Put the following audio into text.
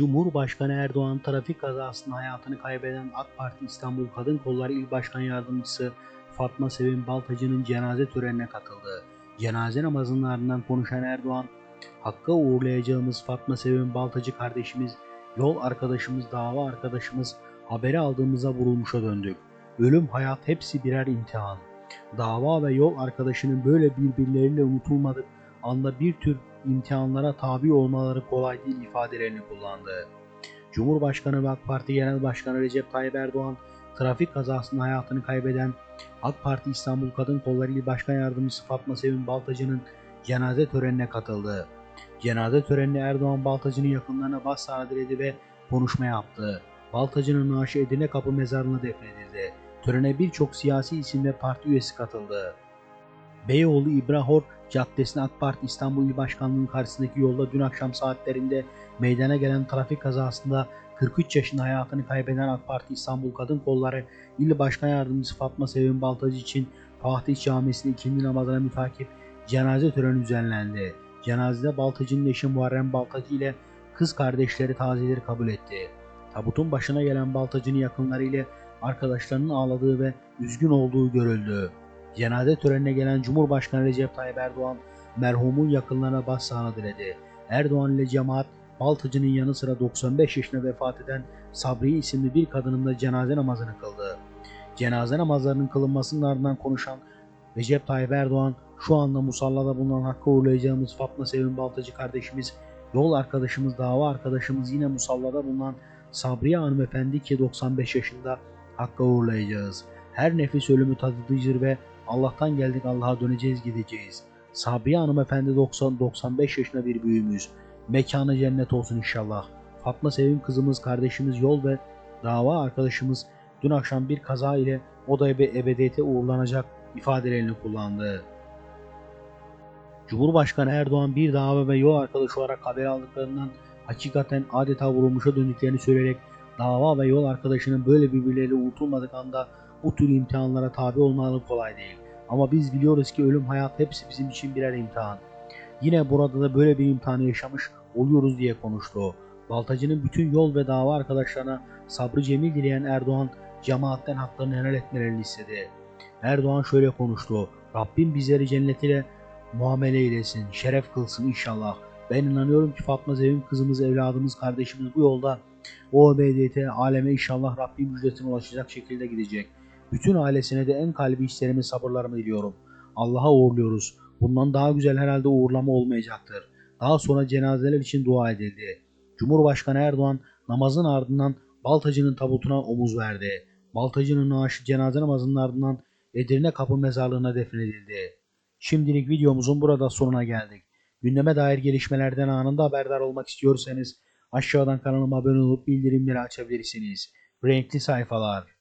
Cumhurbaşkanı Erdoğan trafik kazasında hayatını kaybeden AK Parti İstanbul Kadın Kolları İl Başkan Yardımcısı Fatma Sevim Baltacı'nın cenaze törenine katıldı. Cenaze namazının ardından konuşan Erdoğan, Hakk'a uğurlayacağımız Fatma Sevim Baltacı kardeşimiz, yol arkadaşımız, dava arkadaşımız haberi aldığımızda vurulmuşa döndük. Ölüm, hayat hepsi birer imtihan. Dava ve yol arkadaşının böyle birbirleriyle unutulmadık anda bir tür imtihanlara tabi olmaları kolay değil ifadelerini kullandı. Cumhurbaşkanı ve AK Parti Genel Başkanı Recep Tayyip Erdoğan, trafik kazasında hayatını kaybeden AK Parti İstanbul Kadın Kolları İl Başkan Yardımcısı Fatma Sevim Baltacı'nın cenaze törenine katıldı. Cenaze törenine Erdoğan Baltacı'nın yakınlarına başsağlığı diledi ve konuşma yaptı. Baltacı'nın naaşı Edirne Kapı mezarına defnedildi. Törene birçok siyasi isim ve parti üyesi katıldı. Beyoğlu İbrahor Caddesi'ne AK Parti İstanbul İl Başkanlığı'nın karşısındaki yolda dün akşam saatlerinde meydana gelen trafik kazasında 43 yaşında hayatını kaybeden AK Parti İstanbul Kadın Kolları İl Başkan Yardımcısı Fatma Sevim Baltacı için Fatih Camisi'nde ikindi namazına mütakip cenaze töreni düzenlendi. Cenazede Baltacı'nın eşi Muharrem Baltacı ile kız kardeşleri taziyeleri kabul etti. Tabutun başına gelen Baltacı'nın yakınları ile arkadaşlarının ağladığı ve üzgün olduğu görüldü. Cenaze törenine gelen Cumhurbaşkanı Recep Tayyip Erdoğan merhumun yakınlarına başsağlığı diledi. Erdoğan ile cemaat Baltacı'nın yanı sıra 95 yaşında vefat eden Sabriye isimli bir kadının da cenaze namazını kıldı. Cenaze namazlarının kılınmasının ardından konuşan Recep Tayyip Erdoğan şu anda musallada bulunan hakkı uğurlayacağımız Fatma Sevim Baltacı kardeşimiz, yol arkadaşımız, dava arkadaşımız yine musallada bulunan Sabriye hanımefendi ki 95 yaşında hakka uğurlayacağız. Her nefis ölümü tadıcıdır ve Allah'tan geldik Allah'a döneceğiz gideceğiz. Sabriye hanımefendi 90-95 yaşında bir büyüğümüz. Mekanı cennet olsun inşallah. Fatma Sevim kızımız, kardeşimiz, yol ve dava arkadaşımız dün akşam bir kaza ile o da ebe ebediyete uğurlanacak ifadelerini kullandı. Cumhurbaşkanı Erdoğan bir dava ve yol arkadaşı olarak haber aldıklarından hakikaten adeta vurulmuşa döndüklerini söyleyerek dava ve yol arkadaşının böyle birbirleriyle unutulmadık anda bu tür imtihanlara tabi olmaları kolay değil. Ama biz biliyoruz ki ölüm hayat hepsi bizim için birer imtihan. Yine burada da böyle bir imtihanı yaşamış oluyoruz diye konuştu. Baltacı'nın bütün yol ve dava arkadaşlarına sabrı cemil dileyen Erdoğan cemaatten haklarını helal etmelerini istedi. Erdoğan şöyle konuştu. Rabbim bizleri cennetiyle muamele eylesin, şeref kılsın inşallah. Ben inanıyorum ki Fatma Zevim kızımız, evladımız, kardeşimiz bu yolda o ebediyete, aleme inşallah Rabbim ücretine ulaşacak şekilde gidecek. Bütün ailesine de en kalbi hislerimi, sabırlarımı diliyorum. Allah'a uğurluyoruz. Bundan daha güzel herhalde uğurlama olmayacaktır. Daha sonra cenazeler için dua edildi. Cumhurbaşkanı Erdoğan namazın ardından Baltacı'nın tabutuna omuz verdi. Baltacı'nın naaşı cenaze namazının ardından Edirne Kapı Mezarlığı'na defnedildi. Şimdilik videomuzun burada sonuna geldik. Gündeme dair gelişmelerden anında haberdar olmak istiyorsanız aşağıdan kanalıma abone olup bildirimleri açabilirsiniz. Renkli sayfalar.